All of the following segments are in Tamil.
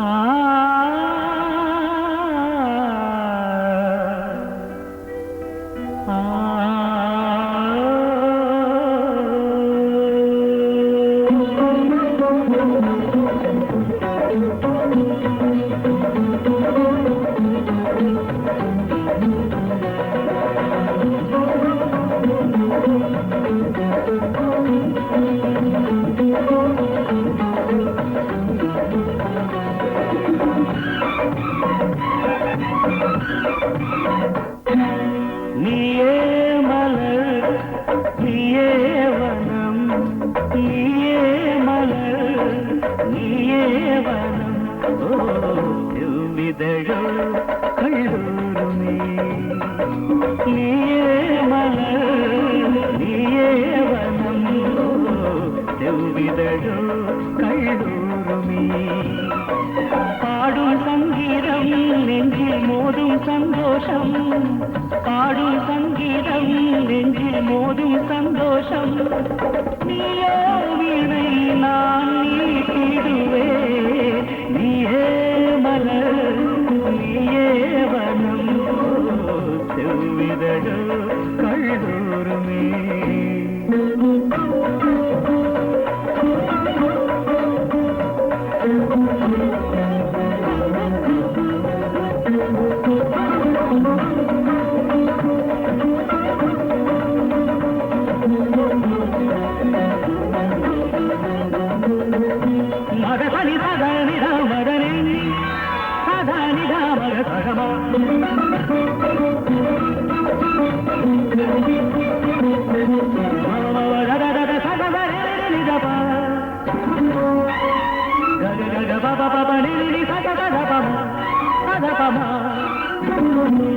아 കൈതകൾ കൈതോരു നീ നീയേ മല നീയേ വനം ചെവിതകൾ കൈതോരു നീ പാടും സംഗീതം നെഞ്ചിൽ മോതും സന്തോഷം. പാടും സംഗീതം നെഞ്ചിൽ നീയോ വീണൈ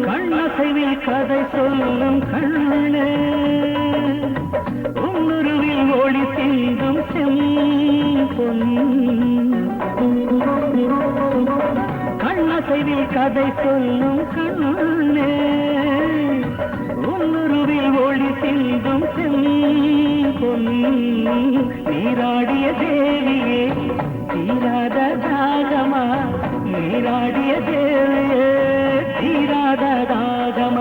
கண்ணசைவில் கதை சொல்லும் கண்ணே உன்னுருவில் ஒளி சிந்தும் செம்பொன் கண்ணசைவில் கதை சொல்லும் கண்ணே உன்னுருவில் ஒளி சிந்தும் செம்பொன் நீராடிய தேவியே. తీరాದ దాగమ నీరాడియ దేవియే తీరాద దాగమ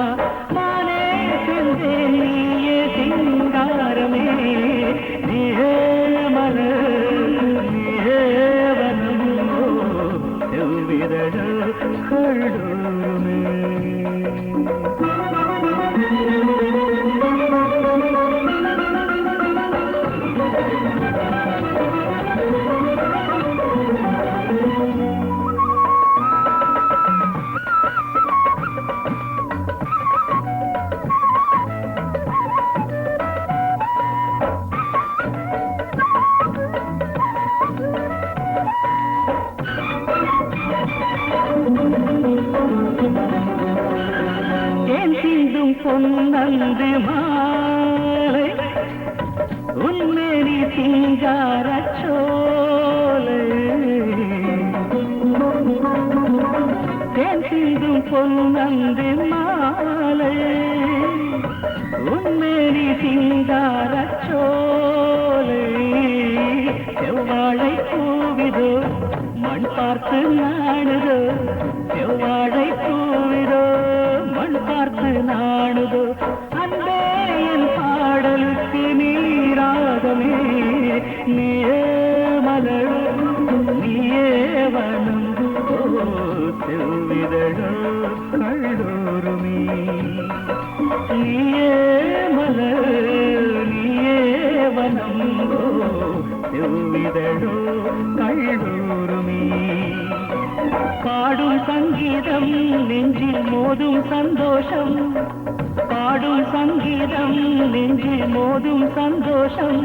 பொன்னந்து மாலை உன்மேரி சிங்கார சோலை. தேன் சிந்தும் பொன்னந்து மாலை உன்மேரி சிங்கார சோலை. செவ்வாழை பூவிதோ மண் பார்த்து நாடுதோ செவ்வாழை பூ பார்த்து நாடுதோ அன்பே என் பாடலுக்கு நீராகமே நீயே மலர் நீயே வனம் ஓ பாடும் சங்கீதம் நெஞ்சில் மோதும் சந்தோஷம். பாடும் சங்கீதம் நெஞ்சில் மோதும் சந்தோஷம்.